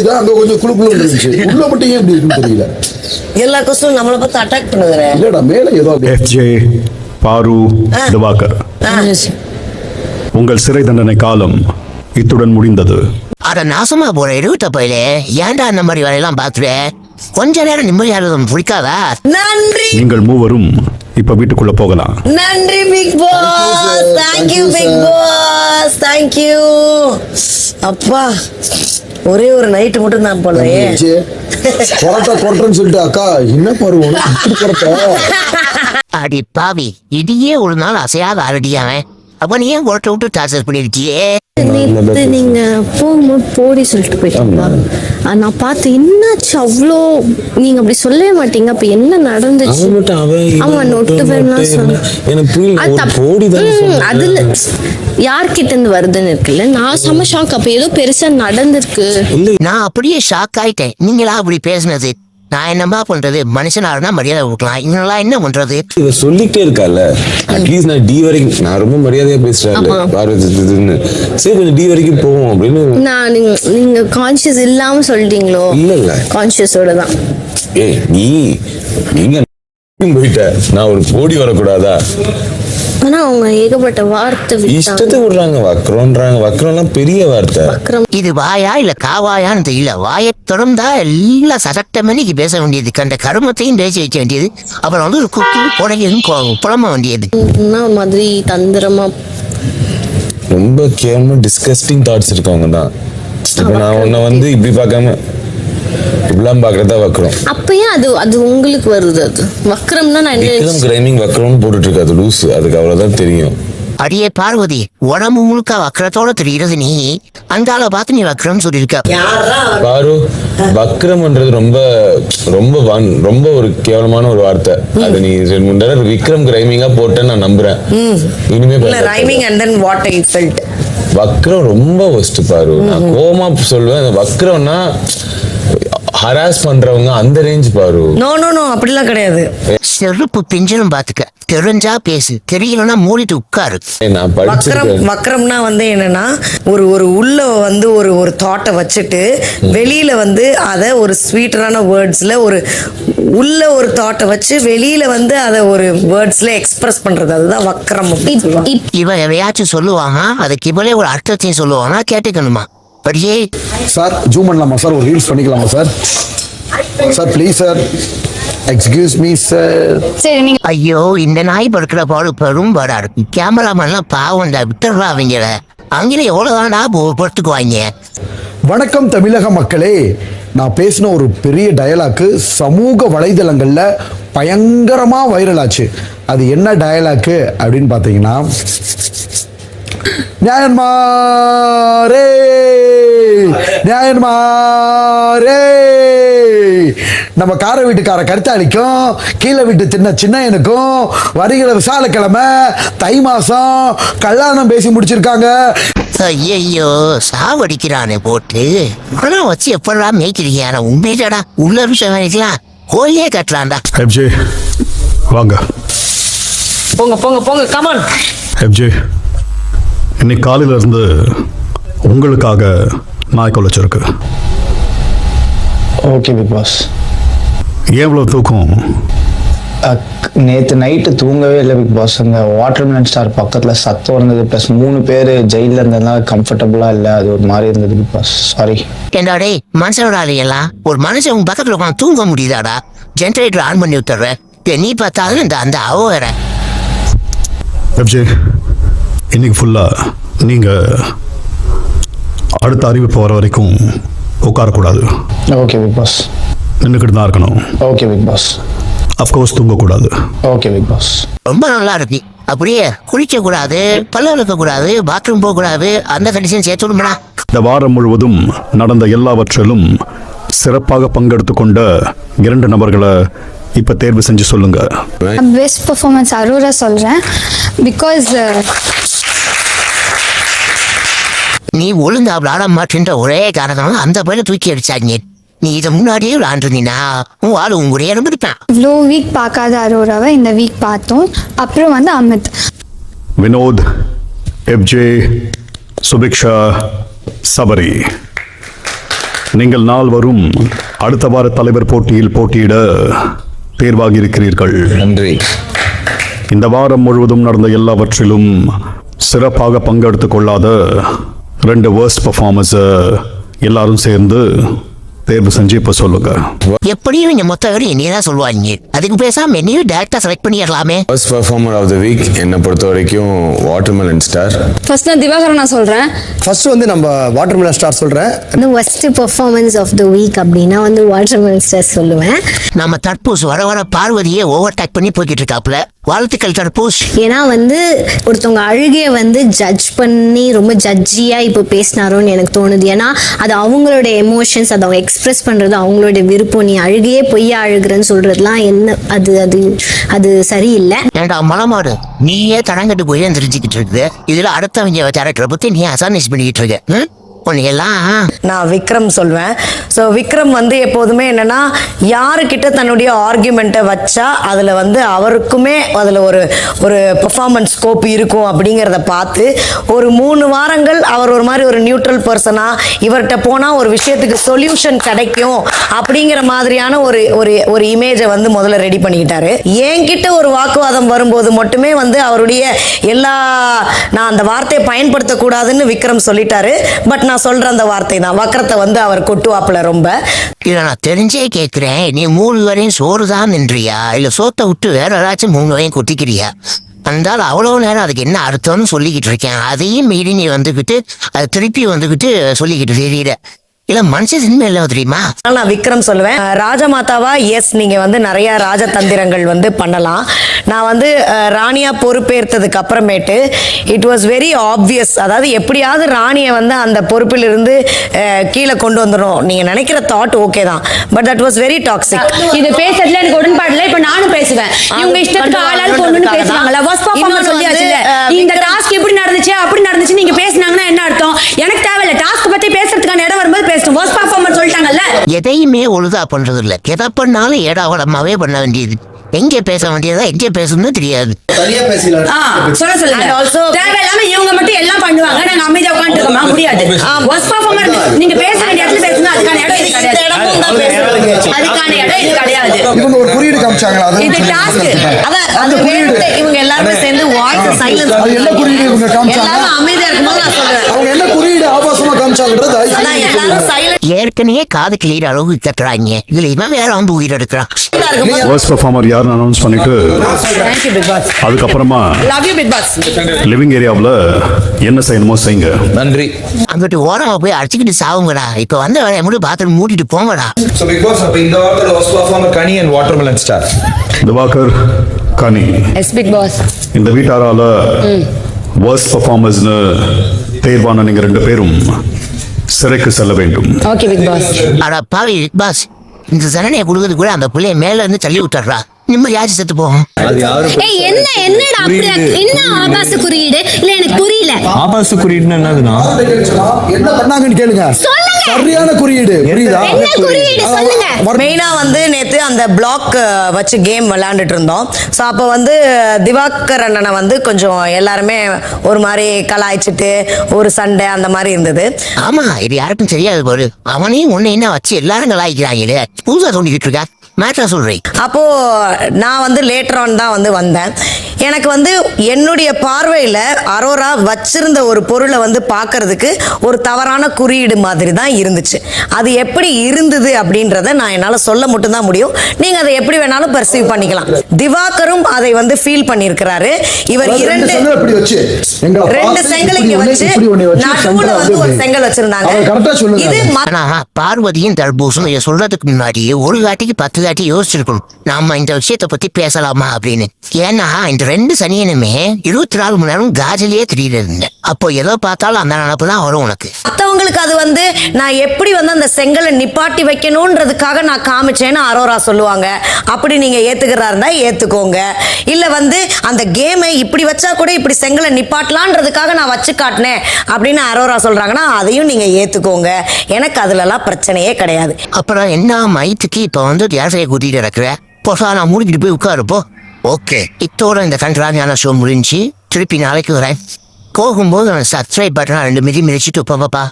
இதான் அங்க கொஞ்சம் குழு குழு இருந்துச்சு. உள்ள மட்டும் ஏன் இப்படி இருக்குன்னு தெரியல. எல்லா கொஸ்டும் நம்மளை பார்த்து அட்டாக் பண்ணுதுற இல்லடா மேல ஏதோ எஃப்ஜே பாரு திவாகர் உங்கள் சிறை தண்டனை காலம் இத்துடன் முடிந்தது. அட நாசமா போற இருபத்த பயில. ஏன்டா அந்த மாதிரி வேலையெல்லாம் பாத்துற கொஞ்ச நேரம் நிம்மதியா இருந்தது பிடிக்காதா? நன்றி. நீங்கள் மூவரும் இப்ப வீட்டுக்குள்ள போகலாம். நன்றி Bigg Boss thank you Bigg Boss thank you அப்பா. ஒரே ஒரு நைட்டு மட்டும் தான் போனேன் இருந்துச்சு. கொரட்டை கொரட்டன்னு சொல்லிட்டு அக்கா என்ன பருவம் இப்படி கொரட்டை அடி பாவி இடியே ஒரு நாள் அசையாத அரடியாவன் அப்ப நீ ஏன் ஓட்ட விட்டு டார்ச்சர் பண்ணிருக்கியே? நேத்து நீங்க போகும்போது போடி சொல்லிட்டு போயிட்டீங்களா? நான் பார்த்து என்னாச்சு அவ்வளோ? நீங்க அப்படி சொல்லவே மாட்டீங்க. அப்ப என்ன நடந்துச்சு? அவன் அவன் மட்டும் நொட்டு சொன்னேன். அதுல யார்கிட்ட இருந்து வருதுன்னு இருக்குல்ல? நான் செம்ம ஷாக் அப்ப ஏதோ பெருசா நடந்திருக்கு. நான் அப்படியே ஷாக் ஆயிட்டேன். நீங்களா அப்படி பேசுனது? நான் என்னமா பண்றது? மனுஷனா இருந்தா மரியாதை கொடுக்கலாம். இவங்களாம் என்ன பண்றது? இவ சொல்லிட்டே இருக்கால அட்லீஸ்ட் நான் டி வரைக்கும் நான் ரொம்ப மரியாதையா பேசுறேன்ல பார்வதி இதுன்னு சரி கொஞ்சம் டி வரைக்கும் போவோம் அப்படின்னு. நான் நீங்க நீங்க கான்சியஸ் இல்லாம சொல்லிட்டீங்களோ? இல்ல இல்ல. கான்சியஸோட தான். ஏய் நீ நீங்க போயிட்ட நான் ஒரு கோடி வரக்கூடாதா? ஆனா அவங்க ஏகப்பட்ட வார்த்தை இஷ்டத்தை விடுறாங்க. வக்ரோன்றாங்க வக்ரோம்லாம் பெரிய வார்த்தை. இது வாயா இல்ல காவாயான்னு தெரியல. வாயை திறந்தா எல்லாம் மணிக்கு பேச வேண்டியது. கண்ட கருமத்தையும் பேச வைக்க வேண்டியது. அப்புறம் வந்து ஒரு குக்கி புடையும் புலம்ப வேண்டியது. மாதிரி தந்திரமா. ரொம்ப கேவலமா டிஸ்கஸ்டிங் தாட்ஸ் இருக்கவங்க தான் இப்போ நான் உன்னை வந்து இப்படி பார்க்காம இப்படிலாம் பார்க்கறதா வக்ரோம் அப்ப ஏன் அது அது உங்களுக்கு வருது அது. வக்ரம்னா நான் என்ன விக்ரம் கிரைமிங் வக்ரோம்னு போட்டுட்டு இருக்காது லூஸ் அதுக்கு அவ்வளவுதான் தெரியும். அடியே பார்வதி உடம்பு முழுக்க வக்கரத்தோட தெரிகிறது நீ. அந்த ஆளை பார்த்து நீ வக்கரம் சொல்லியிருக்க. யாரா பாரு வக்ரம்ன்றது ரொம்ப ரொம்ப வன்- ரொம்ப ஒரு கேவலமான ஒரு வார்த்தை. அது நீ தடவை விக்ரம் கிரைமிங்கா போட்டேன்னு நான் நம்புறேன். இனிமே rhyming and then what I felt வக்ரம் ரொம்ப ஒஸ்ட் பாரு. நான் கோமா சொல்லுவேன். வக்ரம்னா ஹராஸ் பண்றவங்க அந்த ரேஞ்ச் பாரு. நோ நோ நோ அப்படிலாம் கிடையாது. செருப்பு பிஞ்சலும் பாத்துக்க. தெரிஞ்சா பேசு. தெரியலன்னா மூடிட்டு உட்காரு. நான் படிச்சிருக்கேன். வக்ரம்னா வந்து என்னன்னா ஒரு ஒரு உள்ள வந்து ஒரு ஒரு தாட்டை வச்சுட்டு வெளியில வந்து அதை ஒரு ஸ்வீட்டரான வேர்ட்ஸ்ல ஒரு உள்ள ஒரு தாட்டை வச்சு வெளியில வந்து அதை ஒரு வேர்ட்ஸ்ல எக்ஸ்பிரஸ் பண்றது. அதுதான் வக்ரம் அப்படின்னு சொல்லுவாங்க. இவன் எவையாச்சும் சொல்லுவாங்க அதுக்கு இவளே ஒரு அர்த்தத்தையும் சொல்லுவாங்க கேட்டுக்கணுமா? சார் ஜூம் பண்ணலாமா சார்? ஒரு ரீல்ஸ் பண்ணிக்கலாமா sir? Sir please sir. Excuse me sir சரி நீங்க ஐயோ இந்த நாய் படுக்கிற பாடு பெரும் பாடா இருக்கு. கேமராமேன்லாம் பாவம் தான் விட்டுறா அவங்கள அங்கே எவ்வளவுதான்டா பொறுத்துக்குவாங்க வணக்கம் தமிழக மக்களே. நான் பேசின ஒரு பெரிய டயலாக்கு சமூக வலைதளங்களில் பயங்கரமாக வைரல் ஆச்சு. அது என்ன டயலாக்கு அப்படின்னு பார்த்தீங்கன்னா நியாயன்மாரே நியாயன்மாரே நம்ம கார வீட்டுக்கார கருத்தாளிக்கும் கீழே வீட்டு சின்ன சின்னையனுக்கும் வருகிற விசாலக்கிழமை தை மாசம் கல்யாணம் பேசி முடிச்சிருக்காங்க. ஐயோ சாவடிக்கிறானே போட்டு. பணம் வச்சு எப்படா மேய்க்கிறீங்க? உண்மையிலடா உள்ள விஷயம் வேணிக்கலாம் கோயிலே கட்டலாம்டா. எஃப்ஜே வாங்க. போங்க போங்க போங்க கமான் எஃப்ஜே இன்னைக்கு காலையில இருந்து உங்களுக்காக நாய் கொலைச்சிருக்கு ஓகே பிக் பாஸ் ஏன் இவ்வளவு தூக்கம்? நேற்று நைட்டு தூங்கவே இல்லை பிக் பாஸ் அங்கே வாட்டர்மெலன் ஸ்டார் பக்கத்தில் சத்தம் இருந்தது. ப்ளஸ் மூணு பேர் ஜெயிலில் இருந்ததுனால கம்ஃபர்டபுளாக இல்லை. அது ஒரு மாதிரி இருந்தது பிக் பாஸ் சாரி ஏண்டா டேய் மனுஷனோட ஆளையெல்லாம் ஒரு மனுஷன் உன் பக்கத்துல உட்காந்து தூங்க முடியுதாடா? ஜென்ரேட்டர் ஆன் பண்ணி விட்டுறேன் நீ பார்த்தாலும் இந்த அந்த அவ வேற. எஃப்ஜே இன்னைக்கு ஃபுல்லா நீங்க அடுத்த அறிவிப்பு வர வரைக்கும் உட்காரக்கூடாது. ஓகே பிக் பாஸ் நின்றுக்கிட்டு தான் இருக்கணும். Okay Bigg Boss of course தூங்கக்கூடாது. ஓகே பிக் பாஸ் ரொம்ப நல்லா இருக்கு அப்படியே குளிக்க கூடாது பல்ல விளக்க கூடாது பாத்ரூம் போக கூடாது அந்த கண்டிஷன் சேர்த்து விடுமடா இந்த வாரம் முழுவதும் நடந்த எல்லாவற்றிலும் சிறப்பாக பங்கெடுத்து கொண்ட இரண்டு நபர்களை இப்ப தேர்வு செஞ்சு சொல்லுங்க. பெஸ்ட் பெர்ஃபார்மன்ஸ் அரோரா சொல்கிறேன் பிகாஸ் நீ ஒழுங்கா விளாட மாட்டேன்ற ஒரே காரணம் அந்த பையனை தூக்கி அடிச்சாங்க. நீ இதை முன்னாடியே விளாண்டுருந்தீங்கன்னா உன் ஆளு உன் கூட இருந்திருப்பான். இவ்வளோ வீக் பார்க்காத அரோராவை இந்த வீக் பார்த்தோம். அப்புறம் வந்து அமித். வினோத் எஃப்ஜே சுபிக்ஷா சபரி. நீங்கள் நால்வரும் அடுத்த வார தலைவர் போட்டியில் போட்டியிட தேர்வாகி இருக்கிறீர்கள் நன்றி. இந்த வாரம் முழுவதும் நடந்த எல்லாவற்றிலும் சிறப்பாக பங்கெடுத்துக் கொள்ளாத ரெண்டு வேர்ஸ்ட் பர்ஃபார்மன்ஸை எல்லாரும் சேர்ந்து தேர்வு செஞ்சு இப்போ சொல்லுங்க. எப்படியும் இந்த மொத்த வரையும் நீ தான் சொல்லுவாங்க. அதுக்கு பேசாம என்னையும் டேரக்டா select பண்ணிடலாமே. First performer of the week என்னை பொறுத்த வரைக்கும் வாட்டர்மெலன் ஸ்டார் ஃபர்ஸ்ட் நான் திவாகரன் நான் சொல்றேன். ஃபர்ஸ்ட் வந்து நம்ம வாட்டர் ஸ்டார் சொல்றேன். வந்து worst performance of the week அப்படின்னா வந்து வாட்டர் மினிஸ்டர் சொல்லுவேன். நம்ம தற்பூஸ் வர வர பார்வதியை ஓவர் டேக் பண்ணி போய்கிட்டு இருக்காப்புல. வாழ்த்துக்கள் தற்பூஸ் ஏன்னா வந்து ஒருத்தவங்க அழுகைய வந்து ஜட்ஜ் பண்ணி ரொம்ப ஜட்ஜியா இப்போ பேசினாரோன்னு எனக்கு தோணுது. ஏன்னா அது அவங்களோட எமோஷன்ஸ் அதை அவங்க எக்ஸ்பிரஸ் பண்றது அவங்களோட விருப்பம். நீ அழுகையே பொய்யா அழுகுறன்னு சொல்றதுலாம் என்ன அது அது அது சரியில்லை. ஏண்டா மலமாடு நீயே தடங்கட்டு போய் தெரிஞ்சுக்கிட்டு இருக்குது. இதுல அடுத்தவங்க கேரக்டரை பத்தி நீ அசானிஸ் பண்ணிக்கிட்டு இருக்க. ம்? நான் விக்ரம் சொல்வேன். ஸோ விக்ரம் வந்து எப்போதுமே என்னன்னா யாருக்கிட்ட தன்னுடைய ஆர்குமெண்ட்டை வச்சா அதில் வந்து அவருக்குமே அதில் ஒரு ஒரு பெர்ஃபார்மன்ஸ் ஸ்கோப் இருக்கும் அப்படிங்கிறத பார்த்து ஒரு மூணு வாரங்கள் அவர் ஒரு மாதிரி ஒரு நியூட்ரல் பர்சனாக இவர்கிட்ட போனால் ஒரு விஷயத்துக்கு சொல்யூஷன் கிடைக்கும் அப்படிங்கிற மாதிரியான ஒரு ஒரு ஒரு இமேஜை வந்து முதல்ல ரெடி பண்ணிக்கிட்டாரு. என்கிட்ட ஒரு வாக்குவாதம் வரும்போது மட்டுமே வந்து அவருடைய எல்லா நான் அந்த வார்த்தையை பயன்படுத்தக்கூடாதுன்னு விக்ரம் சொல்லிட்டாரு. பட் நான் சொல்ற அந்த வார்த்தை தான். வக்கரத்தை வந்து அவர் கொட்டுவாப்புல ரொம்ப. இல்ல நான் தெரிஞ்சே கேட்கிறேன் நீ மூணு வரையும் சோறு தான் நின்றியா இல்ல சோத்தை விட்டு வேற ஏதாச்சும் மூணு வரையும் கொட்டிக்கிறியா? அந்தால் அவ்வளோ நேரம் அதுக்கு என்ன அர்த்தம்னு சொல்லிக்கிட்டு இருக்கேன். அதையும் மீறி நீ வந்துக்கிட்டு அது திருப்பி வந்துக்கிட்டு சொல்லிக்கிட்டு தெரியல. இல்ல மனுஷ சினிமா இல்லை தெரியுமா? நான் விக்ரம் சொல்லுவேன். ராஜமாதாவா எஸ் நீங்க வந்து நிறைய ராஜதந்திரங்கள் வந்து பண்ணலாம். நான் வந்து ராணியா பொறுப்பேற்றதுக்கு அப்புறமேட்டு இட் வாஸ் வெரி ஆப்வியஸ் அதாவது எப்படியாவது ராணியை வந்து அந்த பொறுப்பிலிருந்து கீழே கொண்டு வந்துடும் நீங்க நினைக்கிற தாட் ஓகே தான். But that was very toxic இது பேசுறதுல எனக்கு உடன்பாடு இல்ல. இப்ப நானும் பேசுவேன். இவங்க இஷ்டத்துக்கு ஆளாள் பொண்ணுன்னு பேசுவாங்கல்ல. பர்ஃபார்மன்ஸ் அஹ், இந்த டாஸ்க் எப்படி நடந்துச்சு? அப்படி நடந்துச்சு நீங்க பேசுனாங்கன்னா என்ன அர்த்தம் எனக்கு தேவையில்ல டாஸ்க் பத்தி பேசுறதுக்கான பேசணும் ஃபர்ஸ்ட் பர்ஃபார்மன்ஸ் சொல்லிட்டாங்கல்ல? எதையுமே ஒழுதா பண்றது இல்ல எதை பண்ணாலும் ஏடாவடமாவே பண்ண வேண்டியது. எங்க பேச வேண்டியதா எங்க பேசணும்னு தெரியாது. தனியா பேசலாம் ஆ, சொல்ல சொல்லுங்க. Also- தேவையில்லாம இவங்க மட்டும் எல்லாம் பண்ணுவாங்க. நாங்க அமைதியா உட்காந்துருக்கோமா முடியாது. ஃபர்ஸ்ட் பர்ஃபார்மர் நீங்க பேச வேண்டிய இடத்துல பேசணும் அதுக்கான இடம் இது கிடையாது. அதுக்கான இடம் இது கிடையாது. இவங்க ஒரு குறியீடு காமிச்சாங்களா? அதை இது டாஸ்க் அதான் அது வேணும்னு இவங்க எல்லாருமே சேர்ந்து வாய்ஸ் சைலன்ஸ் அது என்ன குறியீடு இவங்க காமிச்சாங்க? எல்லாரும் அமைதியா இருக்கும்போது நான் சொல்றேன். அவங்க என்ன குறியீடு ஆபாசமா காமிச்சாங்கன்றது அதான் எல்லாரும் சைலண்ட் ஏற்கனவே காது கிளியிற அளவுக்கு கட்டுறாங்க இதுல இவன் வேற வந்து உயிர் எடுக்கிறான். வேர்ஸ்ட் பர்ஃபார்மர் யாருன்னு அனௌன்ஸ் பண்ணிட்டு தேங்க்யூ பிக் பாஸ் அதுக்கப்புறமா love you Bigg Boss living ஏரியாவில் என்ன செய்யணுமோ செய்யுங்க. நன்றி. அங்கிட்டு ஓரமா போய் அடிச்சுக்கிட்டு சாவுங்கடா. இப்ப வந்த வேலையை மட்டும் பாத்ரூம் மூடிட்டு போங்கடா. ஸோ பிக் பாஸ் அப்போ இந்த வாரத்தோட first performer Kani and watermelon star Diwakar Kani. Yes Bigg pass இந்த வீட்டாரால வேர்ஸ்ட் பர்ஃபார்மர்ஸ்னு தேர்வான நீங்க ரெண்டு பேரும் சிறைக்கு செல்ல வேண்டும். ஓகே பிக் பாஸ் அட பாவி பிக் பாஸ் இந்த சரணையை கொடுக்கறது கூட அந்த பிள்ளைய மேல இருந்து தள்ளி விட்டுறா. நிம்மதியாச்சு செத்து போகும் ஏய் என்ன என்னடா அப்படி என்ன ஆபாச குறியீடு? இல்ல எனக்கு புரியல. ஆபாச குறியீடுன்னு என்னதுன்னா என்ன பண்ணாங்கன்னு கேளுங்க. சரியான குறியீடு. புரியுதா? என்ன குறியீடு சொல்லுங்க. மெயினா வந்து நேத்து அந்த பிளாக் வச்சு கேம் விளையாண்டுட்டு இருந்தோம். ஸோ அப்போ வந்து திவாகர் அண்ணனை வந்து கொஞ்சம் எல்லாருமே ஒரு மாதிரி கலாய்ச்சிட்டு ஒரு சண்டை அந்த மாதிரி இருந்தது. ஆமா இது யாருக்கும் தெரியாது பாரு அவனையும் உன்னை என்ன வச்சு எல்லாரும் கலாய்க்கிறாங்களே? புதுசா தோண்டிக்கிட்டு இருக்கா? மேட்ரா சொல்றேன் அப்போ நான் வந்து லேட்டர் ஆன் தான் வந்து வந்தேன். எனக்கு வந்து என்னுடைய பார்வையில் அரோரா வச்சிருந்த ஒரு பொருளை வந்து பார்க்கறதுக்கு ஒரு தவறான குறியீடு மாதிரி தான் இருந்துச்சு. அது எப்படி இருந்தது அப்படின்றத நான் என்னால் சொல்ல மட்டும்தான் முடியும். நீங்கள் அதை எப்படி வேணாலும் பர்சீவ் பண்ணிக்கலாம். திவாகரும் அதை வந்து ஃபீல் பண்ணியிருக்கிறாரு. இவர் இரண்டு ரெண்டு செங்கல் இங்க வச்சு நடுவுல வந்து ஒரு செங்கல் வச்சிருந்தாங்க. இது பார்வதியும் தர்பூசும் சொல்றதுக்கு முன்னாடி ஒரு வாட்டிக்கு பத்து வாட்டி யோசிச்சிருக்கணும். நாம இந்த விஷயத்தை பத்தி பேசலாமா அப்படின்னு. ஏன்னா இந்த ரெண்டு சனியனுமே இருபத்தி நாலு மணி நேரம் காஜிலேயே தெரியுது அப்போ எதை பார்த்தாலும் அந்த நினப்பு தான் வரும் உனக்கு. மற்றவங்களுக்கு அது வந்து நான் எப்படி வந்து அந்த செங்கலை நிப்பாட்டி வைக்கணுன்றதுக்காக நான் காமிச்சேன்னு அரோரா சொல்லுவாங்க. அப்படி நீங்க ஏத்துக்கிறதா இருந்தா ஏத்துக்கோங்க. இல்ல வந்து அந்த கேமை இப்படி வச்சா கூட இப்படி செங்கலை நிப்பாட்டலான்றதுக்காக நான் வச்சு காட்டினேன் அப்படின்னு அரோரா சொல்றாங்கன்னா அதையும் நீங்க ஏத்துக்கோங்க. எனக்கு அதுலலாம் பிரச்சனையே கிடையாது. அப்புறம் என்ன மைத்துக்கு இப்போ வந்து யாரையை கூட்டிட்டு இருக்கிற போசா நான் மூடிக்கிட்டு போய் உட்காருப்போ ஓகே. இத்தோட இந்த கண்ட்ராவியான ஷோ முடிஞ்சு திருப்பி நாளைக்கு வரேன். போகும்போது சப்ஸ்கிரைப் பட்டன் ரெண்டு மிதி மிதிச்சுட்டு போப்பா